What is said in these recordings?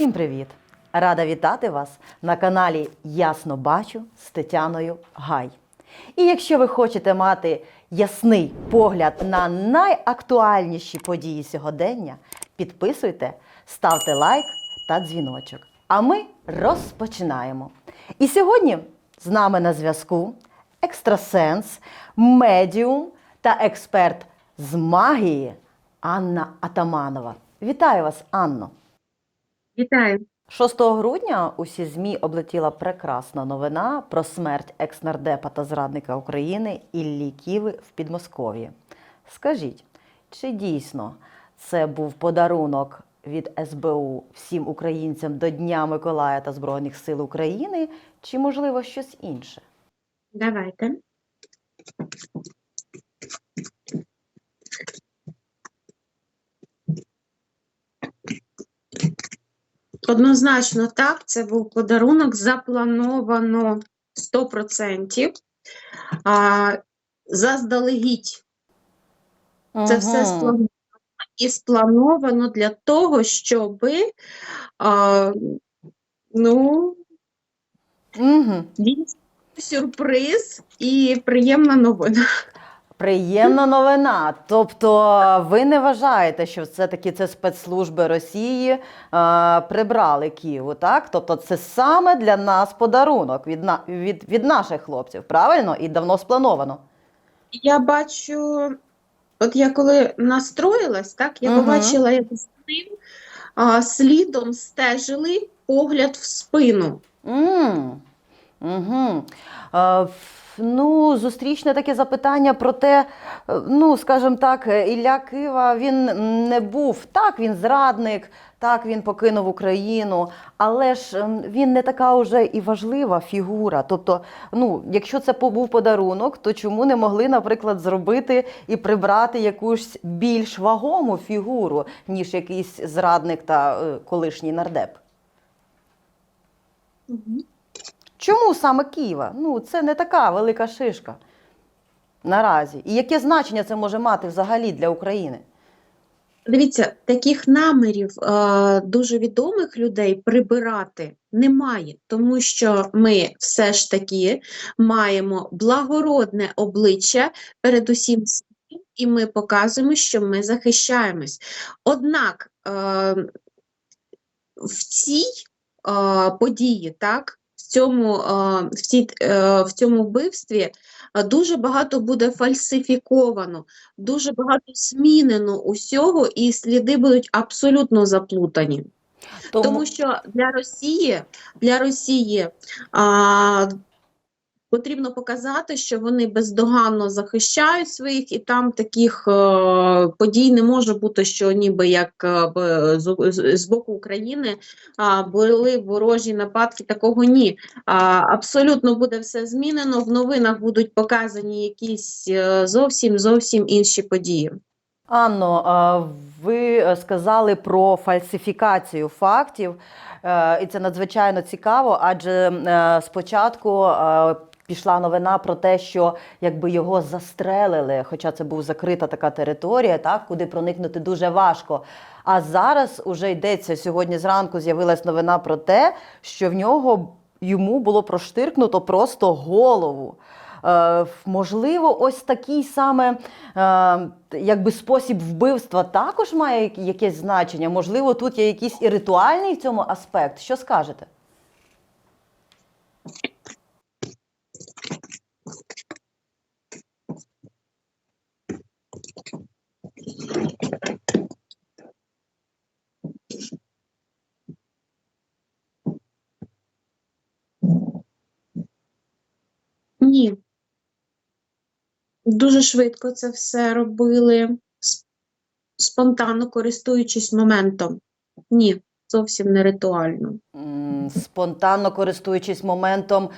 Всім привіт! Рада вітати вас на каналі Ясно Бачу з Тетяною Гай. І якщо ви хочете мати ясний погляд на найактуальніші події сьогодення, підписуйте, ставте лайк та дзвіночок. А ми розпочинаємо. І сьогодні з нами на зв'язку екстрасенс, медіум та експерт з магії Анна Атаманова. Вітаю вас, Анно! Вітаю. 6 грудня усі ЗМІ облетіла прекрасна новина про смерть екс-нардепа та зрадника України Іллі Ківи в Підмосков'ї. Скажіть, чи дійсно це був подарунок від СБУ всім українцям до Дня Миколая та Збройних сил України, чи можливо щось інше? Давайте. Однозначно так, це був подарунок, заплановано 100%. А, заздалегідь. Це все сплановано і сплановано для того, щоб а, ну, дійсно сюрприз і приємна новина. Приємна новина. Тобто, ви не вважаєте, що все-таки це спецслужби Росії е, прибрали Києву, так? Тобто, це саме для нас подарунок від, на, від, від наших хлопців, правильно? І давно сплановано. Я бачу, от я коли настроїлась, так, я Мгм. побачила, як з ним а, слідом стежили погляд в спину. м Угу. Ф- ну, зустрічне таке запитання про те, е, ну, скажімо так, е, Ілля Кива він не був. Так, він зрадник, так, він покинув Україну, але ж ем, він не така вже і важлива фігура. Тобто, ну, якщо це був подарунок, то чому не могли, наприклад, зробити і прибрати якусь більш вагому фігуру, ніж якийсь зрадник та е, колишній нардеп? Чому саме Києва? Ну, це не така велика шишка наразі. І яке значення це може мати взагалі для України? Дивіться, таких намірів е, дуже відомих людей прибирати немає, тому що ми все ж таки маємо благородне обличчя перед усім світом, і ми показуємо, що ми захищаємось. Однак е, в цій е, події, так, цьому, е, в, цій, е, в цьому вбивстві е, дуже багато буде фальсифіковано дуже багато змінено усього, і сліди будуть абсолютно заплутані. Тому, Тому що для Росії, для Росії а, потрібно показати, що вони бездоганно захищають своїх, і там таких е, подій не може бути, що ніби як е, з, з- боку України а, були ворожі нападки. Такого ні. А, абсолютно буде все змінено. В новинах будуть показані якісь е, зовсім зовсім інші події. Анно, ви е, сказали про фальсифікацію фактів, е, і це надзвичайно цікаво, адже е, спочатку е, пішла новина про те, що якби його застрелили, хоча це була закрита така територія, так, куди проникнути дуже важко. А зараз уже йдеться сьогодні зранку з'явилась новина про те, що в нього йому було проштиркнуто просто голову. Е, можливо, ось такий саме е, якби спосіб вбивства також має якесь значення. Можливо, тут є якийсь і ритуальний в цьому аспект. Що скажете? Ні. Дуже швидко це все робили, спонтанно користуючись моментом. Ні, зовсім не ритуально. Спонтанно користуючись моментом, е,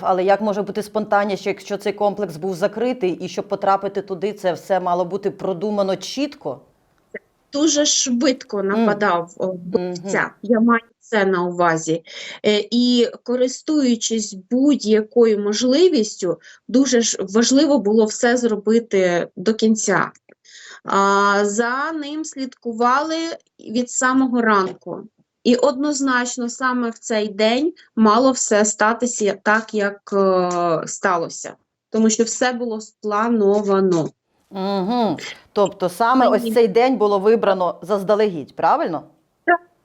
але як може бути спонтанніше, якщо цей комплекс був закритий, і щоб потрапити туди, це все мало бути продумано чітко? Дуже швидко нападав вбивця. Мгм. Я маю це на увазі. Е, І користуючись будь-якою можливістю, дуже ж важливо було все зробити до кінця. За ним слідкували від самого ранку. І однозначно саме в цей день мало все статися так, як е, сталося, тому що все було сплановано. Угу. Тобто саме ось цей день було вибрано заздалегідь, правильно?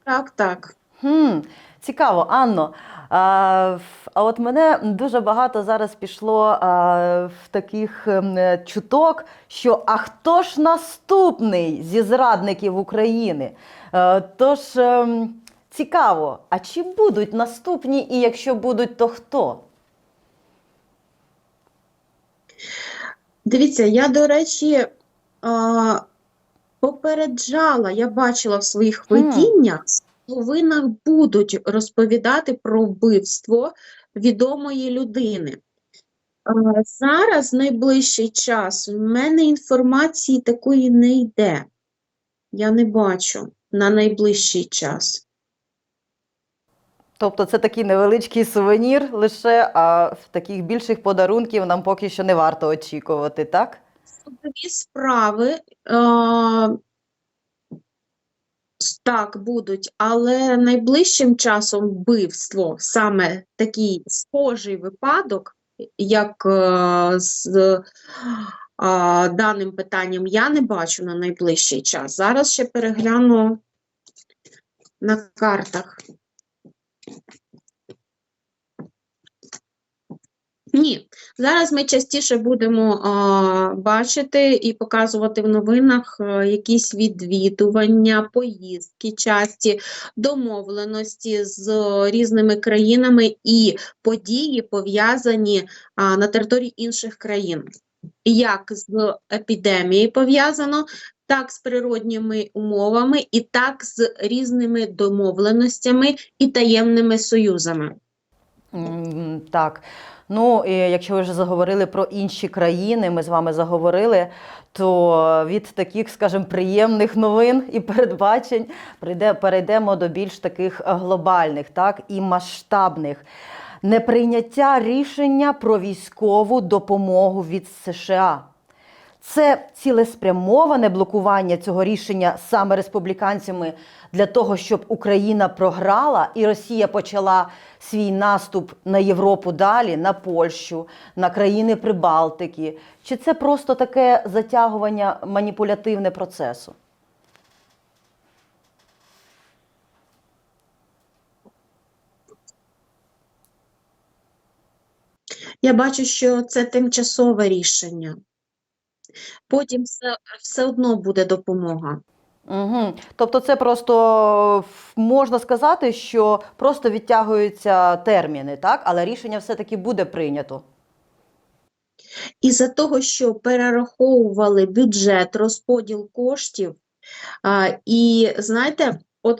Так, так. Хм, цікаво, Анно. А, а от мене дуже багато зараз пішло а, в таких ем, е, чуток, що а хто ж наступний зі зрадників України? Е, тож ем, цікаво, а чи будуть наступні, і якщо будуть, то хто? Дивіться, я, до речі, а, попереджала, я бачила в своїх видіннях, в новинах будуть розповідати про вбивство відомої людини. Зараз, найближчий час, в мене інформації такої не йде. Я не бачу на найближчий час. Тобто це такий невеличкий сувенір лише, а в таких більших подарунків нам поки що не варто очікувати, так? Судові справи е, так будуть, але найближчим часом вбивство, саме такий схожий випадок, як е, з е, даним питанням, я не бачу на найближчий час. Зараз ще перегляну на картах. Ні, зараз ми частіше будемо а, бачити і показувати в новинах а, якісь відвідування, поїздки часті, домовленості з різними країнами і події, пов'язані а, на території інших країн. Як з епідемією пов'язано, так з природніми умовами, і так з різними домовленостями і таємними союзами. М, Так. Ну, і якщо ви вже заговорили про інші країни, ми з вами заговорили, то від таких, скажімо, приємних новин і передбачень прийде, перейдемо до більш таких глобальних, так, і масштабних. Неприйняття рішення про військову допомогу від США. Це цілеспрямоване блокування цього рішення саме республіканцями для того, щоб Україна програла і Росія почала свій наступ на Європу далі, на Польщу, на країни Прибалтики. Чи це просто таке затягування маніпулятивне процесу? Я бачу, що це тимчасове рішення. Потім все, все одно буде допомога. Угу. Тобто, це просто можна сказати, що просто відтягуються терміни, так? Але рішення все-таки буде прийнято. Із-за того, що перераховували бюджет, розподіл коштів, а, і знаєте, от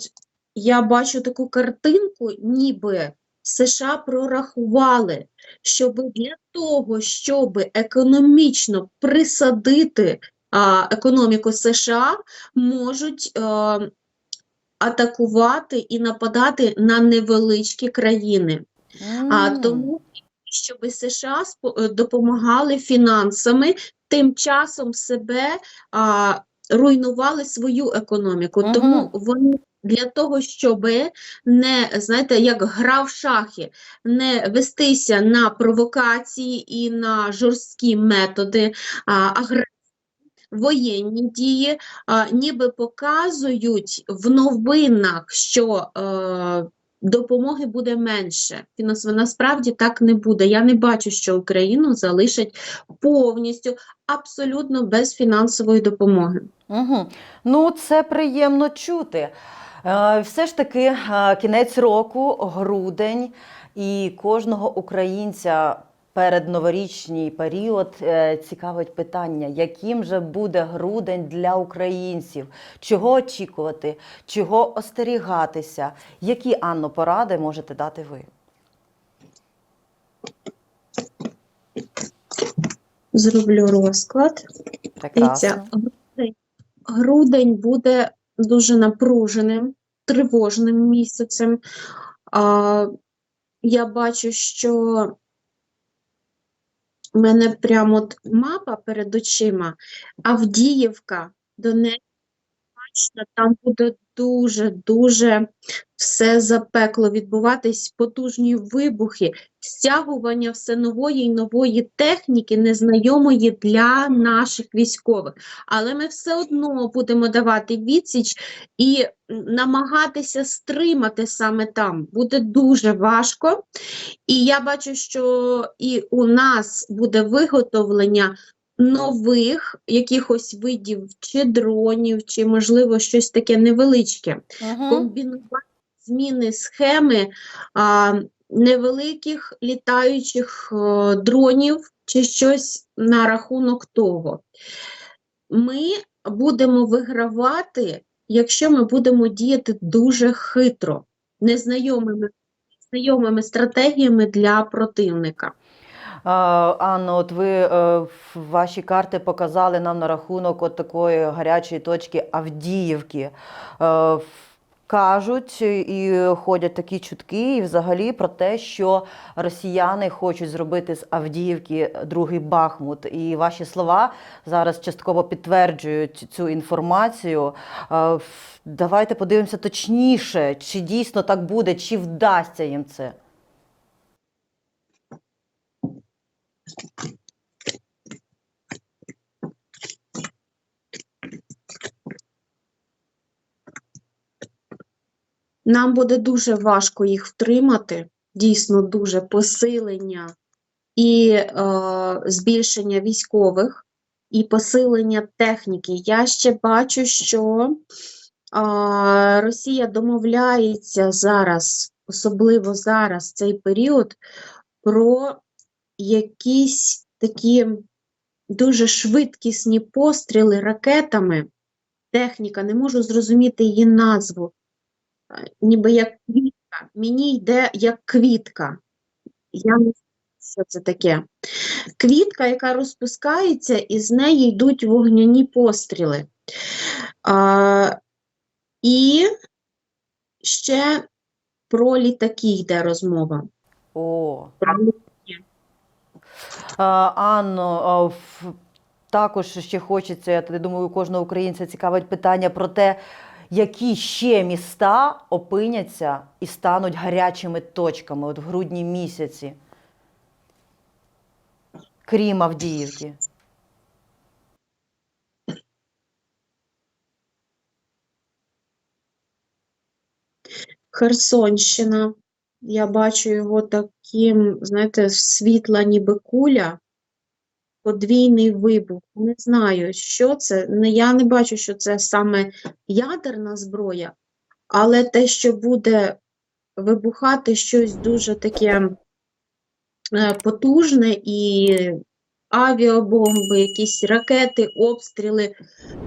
я бачу таку картинку, ніби США прорахували, щоб для того, щоб економічно присадити а, економіку США, можуть е, атакувати і нападати на невеличкі країни. А М. тому, щоб США е, допомагали фінансами, тим часом себе а, руйнували свою економіку. Мгм. Тому вони для того, щоб не, знаєте, як гра в шахи, не вестися на провокації і на жорсткі методи агресії, воєнні дії, а, ніби показують в новинах, що е, допомоги буде менше. Фінансово насправді так не буде. Я не бачу, що Україну залишать повністю, абсолютно без фінансової допомоги. Угу. Ну, це приємно чути. Е, Все ж таки, е, кінець року, грудень, і кожного українця перед новорічний період е, цікавить питання, яким же буде грудень для українців? Чого очікувати, чого остерігатися? Які Анно поради можете дати ви? Зроблю розклад. Прекрасно. грудень, грудень буде дуже напруженим, тривожним місяцем. А, я бачу, що в мене прямо от мапа перед очима, Авдіївка, Донецьк, там буде дуже-дуже все запекло відбуватись потужні вибухи, стягування все нової й нової техніки, незнайомої для наших військових. Але ми все одно будемо давати відсіч і намагатися стримати саме там. Буде дуже важко. І я бачу, що і у нас буде виготовлення нових якихось видів чи дронів, чи, можливо, щось таке невеличке. Угу. Комбінувати зміни схеми а, невеликих літаючих е, дронів чи щось на рахунок того. Ми будемо вигравати, якщо ми будемо діяти дуже хитро, незнайомими, незнайомими стратегіями для противника. Анно, от ви е, ваші карти показали нам на рахунок от такої гарячої точки Авдіївки. Кажуть і ходять такі чутки, і взагалі про те, що росіяни хочуть зробити з Авдіївки другий Бахмут. І ваші слова зараз частково підтверджують цю інформацію. Е, Давайте подивимося точніше, чи дійсно так буде, чи вдасться їм це. Нам буде дуже важко їх втримати, дійсно дуже посилення і е, збільшення військових, і посилення техніки. Я ще бачу, що е, Росія домовляється зараз, особливо зараз, цей період, про якісь такі дуже швидкісні постріли ракетами. Техніка, не можу зрозуміти її назву ніби як квітка. Мені йде як квітка. Я не знаю, що це таке. Квітка, яка розпускається, і з неї йдуть вогняні постріли. А, і ще про літаки йде розмова. О. А, Анно, також ще хочеться, я думаю, кожного українця цікавить питання про те, які ще міста опиняться і стануть гарячими точками от в грудні місяці, крім Авдіївки. Херсонщина. Я бачу його таким, знаєте, світла ніби куля, подвійний вибух. Не знаю, що це. Я не бачу, що це саме ядерна зброя, але те, що буде вибухати щось дуже таке е, потужне і авіабомби, якісь ракети, обстріли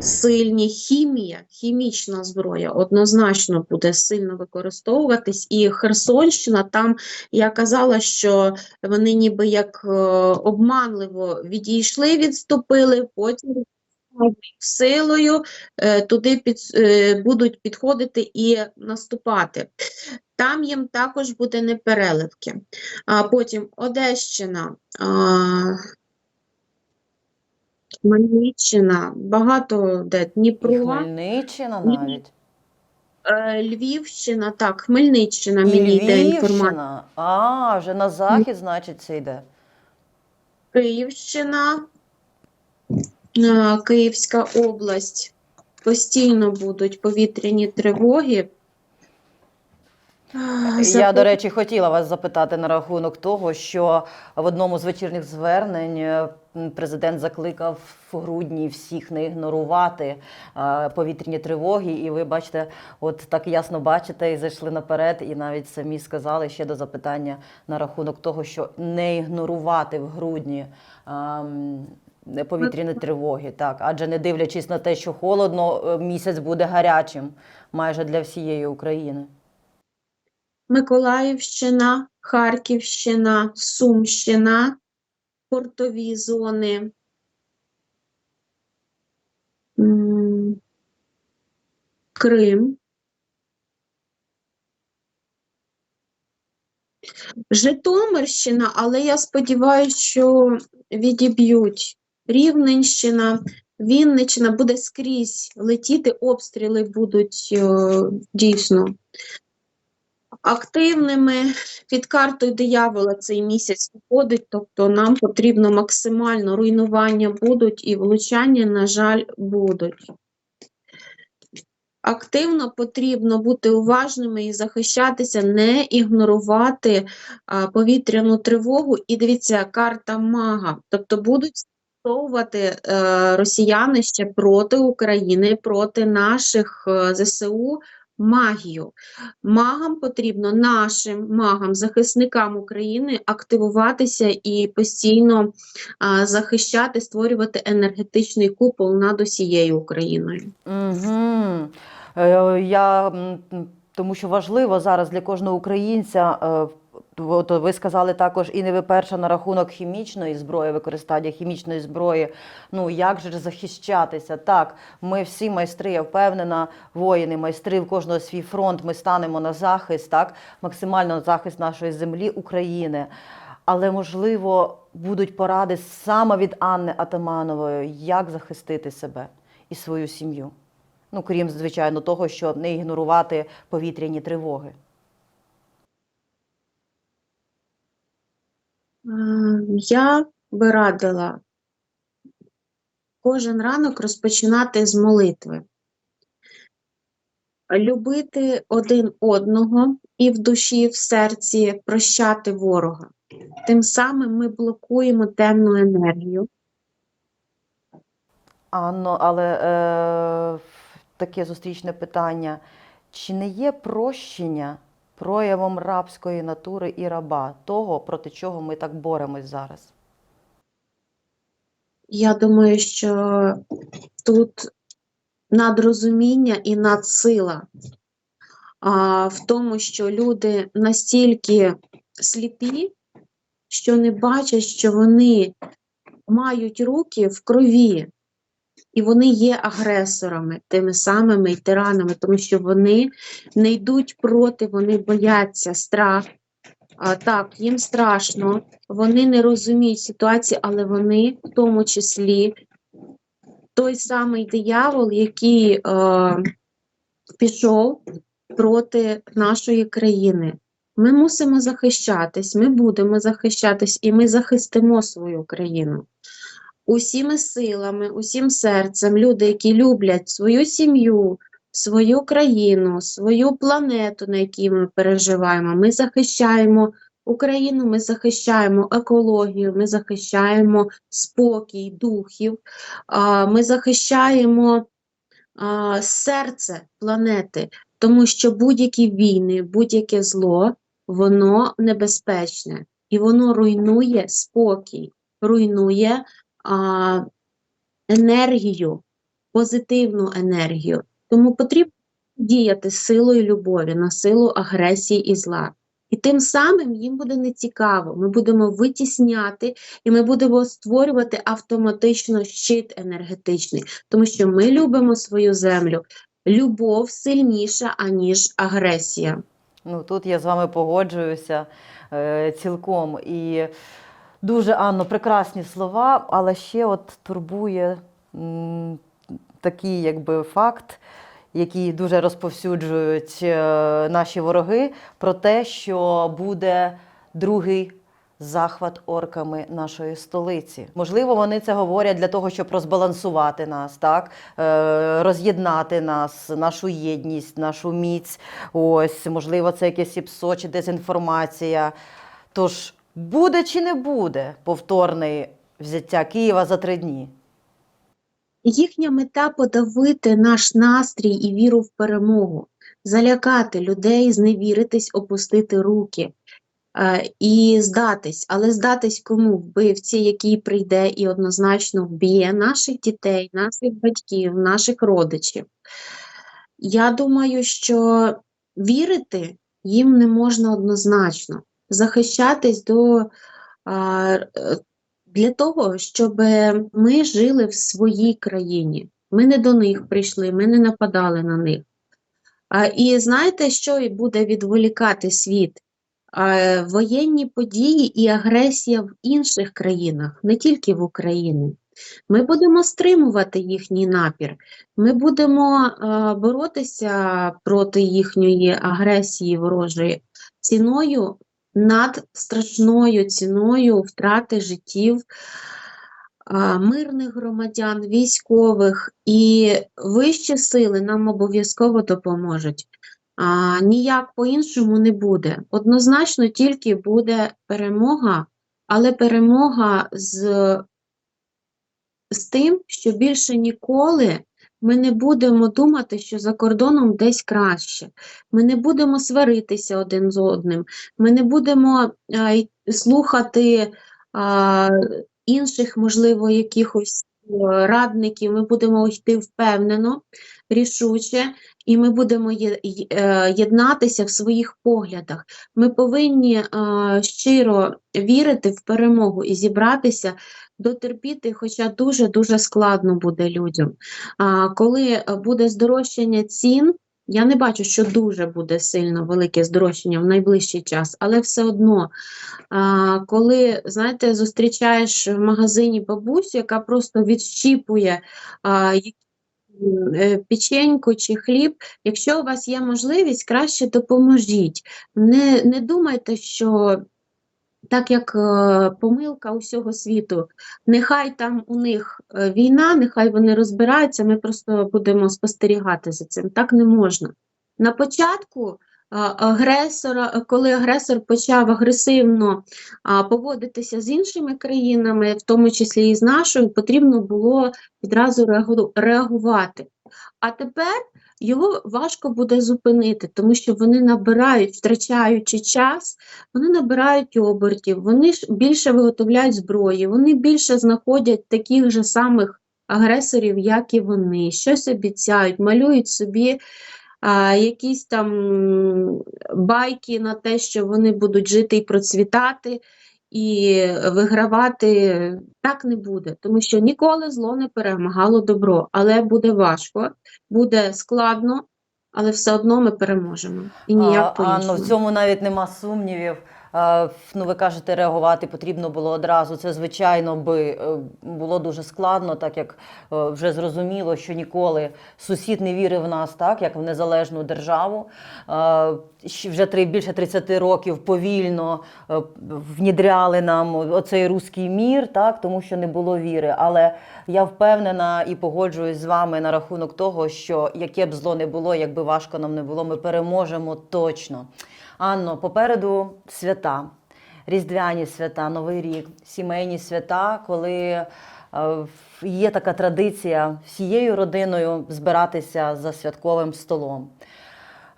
сильні, хімія, хімічна зброя однозначно буде сильно використовуватись. І Херсонщина, там я казала, що вони ніби як е, обманливо відійшли, відступили, потім силою е, туди під, е, будуть підходити і наступати. Там їм також буде непереливки. А потім Одещина, Хмельниччина, багато де І Дніпро, Хмельниччина навіть. е, Львівщина, так, Хмельниччина, І мені йде інформація. Львівщина. А, вже на захід, значить, це йде. Київщина, е, Київська область. Постійно будуть повітряні тривоги. Я, до речі, хотіла вас запитати на рахунок того, що в одному з вечірніх звернень е, президент закликав в грудні всіх не ігнорувати е, повітряні тривоги. І ви бачите, от так ясно бачите, і зайшли наперед, і навіть самі сказали ще до запитання на рахунок того, що не ігнорувати в грудні. ем, Повітряні тривоги, так, адже не дивлячись на те, що холодно, е, місяць буде гарячим майже для всієї України. Миколаївщина, Харківщина, Сумщина, портові зони. Крим. Житомирщина, але я сподіваюся, що відіб'ють. Рівненщина, Вінниччина буде скрізь летіти, обстріли будуть е, дійсно. Активними. Під картою диявола цей місяць виходить, тобто нам потрібно максимально руйнування будуть і влучання, на жаль, будуть. Активно потрібно бути уважними і захищатися, не ігнорувати а, повітряну тривогу. І дивіться, карта мага. Тобто будуть застосовувати е, росіяни ще проти України, проти наших е, ЗСУ магію. Магам потрібно нашим магам, захисникам України активуватися і постійно а, захищати, створювати енергетичний купол над усією Україною. Угу. Я, тому що важливо зараз для кожного українця. От ви сказали також, і не ви перша на рахунок хімічної зброї, використання хімічної зброї. Ну як же захищатися? Так, ми всі майстри, я впевнена, воїни, майстри в кожного свій фронт. Ми станемо на захист, так максимально на захист нашої землі, України. Але можливо будуть поради саме від Анни Атаманової, як захистити себе і свою сім'ю. Ну, крім, звичайно, того, що не ігнорувати повітряні тривоги. Я би радила кожен ранок розпочинати з молитви. Любити один одного і в душі, і в серці прощати ворога. Тим самим ми блокуємо темну енергію. Анно, але е, таке зустрічне питання: чи не є прощення проявом рабської натури і раба, того, проти чого ми так боремось зараз? Я думаю, що тут надрозуміння і надсила а, в тому, що люди настільки сліпі, що не бачать, що вони мають руки в крові, і вони є агресорами, тими самими й тиранами, тому що вони не йдуть проти, вони бояться страх. А, так, їм страшно, вони не розуміють ситуації, але вони в тому числі той самий диявол, який е, пішов проти нашої країни. Ми мусимо захищатись, ми будемо захищатись, і ми захистимо свою країну. Усіми силами, усім серцем, люди, які люблять свою сім'ю, свою країну, свою планету, на якій ми переживаємо, ми захищаємо Україну, ми захищаємо екологію, ми захищаємо спокій духів, ми захищаємо серце планети, тому що будь-які війни, будь-яке зло, воно небезпечне і воно руйнує спокій, руйнує а, енергію, позитивну енергію. Тому потрібно діяти силою любові на силу агресії і зла. І тим самим їм буде нецікаво. Ми будемо витісняти і ми будемо створювати автоматично щит енергетичний, тому що ми любимо свою землю. Любов сильніша, аніж агресія. Ну тут я з вами погоджуюся е, цілком. І дуже Анно, прекрасні слова, але ще от турбує такий якби факт, який дуже розповсюджують е, наші вороги, про те, що буде другий. Захват орками нашої столиці. Можливо, вони це говорять для того, щоб розбалансувати нас, так е, роз'єднати нас, нашу єдність, нашу міць. Ось, можливо, це якесь ІПСО чи дезінформація. Тож буде чи не буде повторне взяття Києва за три дні? Їхня мета подавити наш настрій і віру в перемогу, залякати людей, зневіритись, опустити руки е, і здатись. Але здатись кому? Вбивці, який прийде і однозначно вб'є наших дітей, наших батьків, наших родичів. Я думаю, що вірити їм не можна однозначно. Захищатись до е, для того, щоб ми жили в своїй країні. Ми не до них прийшли, ми не нападали на них. І знаєте, що буде відволікати світ? Воєнні події і агресія в інших країнах, не тільки в Україні. Ми будемо стримувати їхній напір, ми будемо боротися проти їхньої агресії ворожої, ціною, надстрашною ціною втрати життів мирних громадян, військових, і вищі сили нам обов'язково допоможуть. А, ніяк по-іншому не буде. Однозначно тільки буде перемога, але перемога з, з тим, що більше ніколи ми не будемо думати, що за кордоном десь краще. Ми не будемо сваритися один з одним, ми не будемо а, слухати а, інших, можливо, якихось радників. Ми будемо йти впевнено, рішуче, і ми будемо е, єднатися в своїх поглядах. Ми повинні е, щиро вірити в перемогу і зібратися, дотерпіти, хоча дуже-дуже складно буде людям. Коли буде здорожчання цін, я не бачу, що дуже буде сильно велике здорожчання в найближчий час, але все одно, коли, знаєте, зустрічаєш в магазині бабусю, яка просто відщіпує е, печеньку чи хліб, якщо у вас є можливість, краще допоможіть. Не, не думайте, що так як е, помилка усього світу, нехай там у них е, війна, нехай вони розбираються, ми просто будемо спостерігати за цим. Так не можна. На початку е, агресора, коли агресор почав агресивно поводитися з іншими країнами, в тому числі і з нашою, потрібно було відразу реагувати. А тепер його важко буде зупинити, тому що вони набирають, втрачаючи час, вони набирають обертів, вони ж більше виготовляють зброї, вони більше знаходять таких же самих агресорів, як і вони, щось обіцяють, малюють собі а, якісь там байки на те, що вони будуть жити і процвітати, і вигравати. Так не буде, тому що ніколи зло не перемагало добро, але буде важко, буде складно, але все одно ми переможемо. І ніяк по-іншому. в цьому навіть нема сумнівів. А, Ну, ви кажете, реагувати потрібно було одразу. Це, звичайно, би е, було дуже складно, так як е, вже зрозуміло, що ніколи сусід не вірив в нас, так як в незалежну державу. Вже три, більше 30 років повільно е, внідряли нам оцей руський мір, так, тому що не було віри. Але я впевнена і погоджуюсь з вами на рахунок того, що яке б зло не було, якби важко нам не було, ми переможемо точно. Анно, попереду свята, різдвяні свята, Новий рік, сімейні свята, коли е, є така традиція всією родиною збиратися за святковим столом.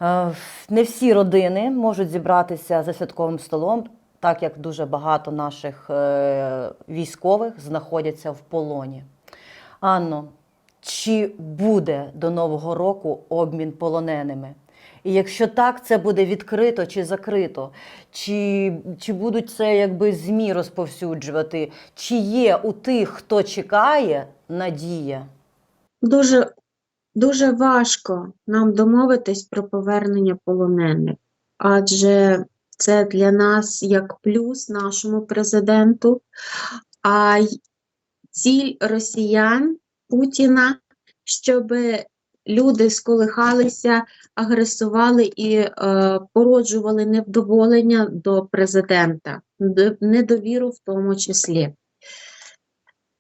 Е, Не всі родини можуть зібратися за святковим столом, так як дуже багато наших е, військових знаходяться в полоні. Анно, чи буде до Нового року обмін полоненими? І якщо так, це буде відкрито чи закрито? Чи, чи будуть це якби ЗМІ розповсюджувати? Чи є у тих, хто чекає, надія? Дуже, дуже важко нам домовитись про повернення полонених, адже це для нас як плюс нашому президенту, а ціль росіян Путіна, щоб люди сколихалися, агресували і е, породжували невдоволення до президента, недовіру в тому числі.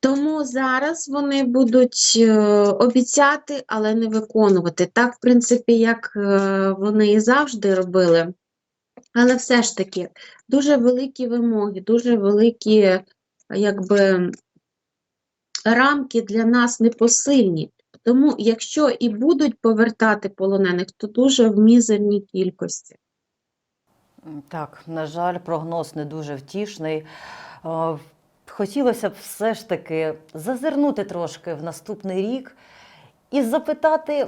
Тому зараз вони будуть е, обіцяти, але не виконувати. Так, в принципі, як е, вони і завжди робили. Але все ж таки, дуже великі вимоги, дуже великі, якби, рамки для нас непосильні. Тому, якщо і будуть повертати полонених, то дуже в мізерній кількості. Так, на жаль, прогноз не дуже втішний. Е, Хотілося б все ж таки зазирнути трошки в наступний рік і запитати,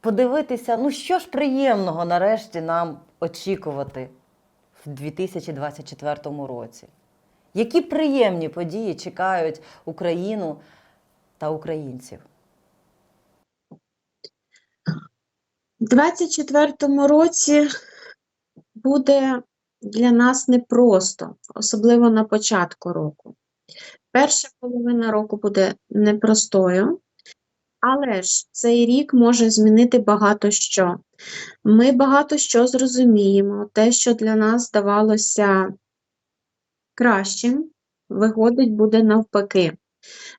подивитися, ну що ж приємного нарешті нам очікувати в 2024 році. Які приємні події чекають Україну та українців? У 2024 році буде для нас непросто, особливо на початку року. Перша половина року буде непростою, Але ж цей рік може змінити багато що. Ми багато що зрозуміємо. Те, що для нас здавалося кращим, виходить, буде навпаки.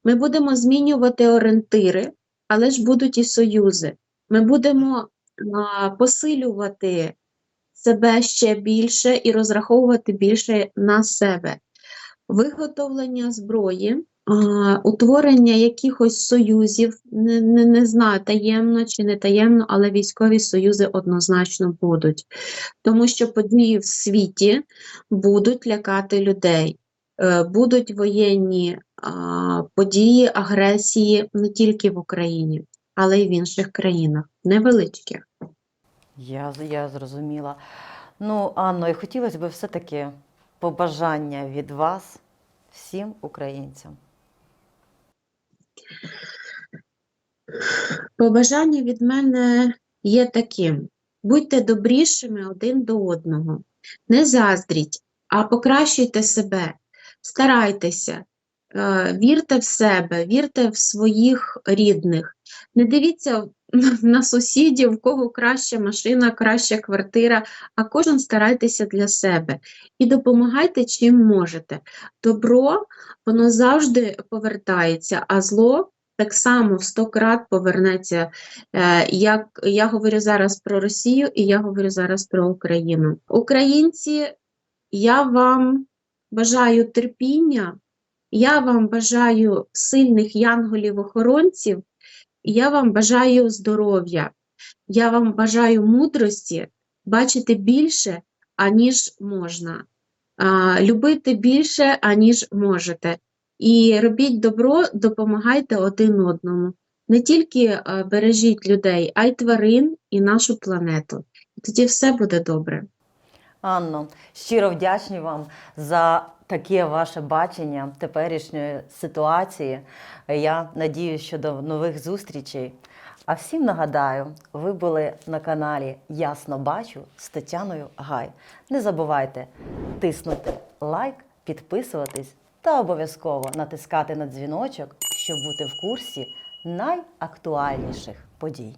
Ми будемо змінювати орієнтири, але ж будуть і союзи. Ми будемо посилювати себе ще більше і розраховувати більше на себе. Виготовлення зброї, утворення якихось союзів, не, не, не знаю, таємно чи не таємно, але військові союзи однозначно будуть. Тому що події в світі будуть лякати людей. Е, Будуть воєнні події, агресії не тільки в Україні, але й в інших країнах, невеличких. Я, я зрозуміла. Ну, Анно, і хотілося б все-таки побажання від вас всім українцям. Побажання від мене є таким: будьте добрішими один до одного, не заздріть, а покращуйте себе, старайтеся, е, вірте в себе, вірте в своїх рідних. Не дивіться на сусідів, в кого краща машина, краща квартира, а кожен старайтеся для себе і допомагайте чим можете. Добро, воно завжди повертається, а зло так само в 100 крат повернеться. Е, Як я говорю зараз про Росію, і я говорю зараз про Україну. Українці, я вам бажаю терпіння, я вам бажаю сильних янголів-охоронців, і я вам бажаю здоров'я, я вам бажаю мудрості бачити більше, аніж можна, любити більше, аніж можете. І робіть добро, допомагайте один одному. Не тільки е, бережіть людей, а й тварин і нашу планету. Тоді все буде добре. Анно, щиро вдячні вам за таке ваше бачення теперішньої ситуації. Я надіюсь, що до нових зустрічей. А всім нагадаю, ви були на каналі Ясно Бачу з Тетяною Гай. Не забувайте тиснути лайк, підписуватись та обов'язково натискати на дзвіночок, щоб бути в курсі найактуальніших подій.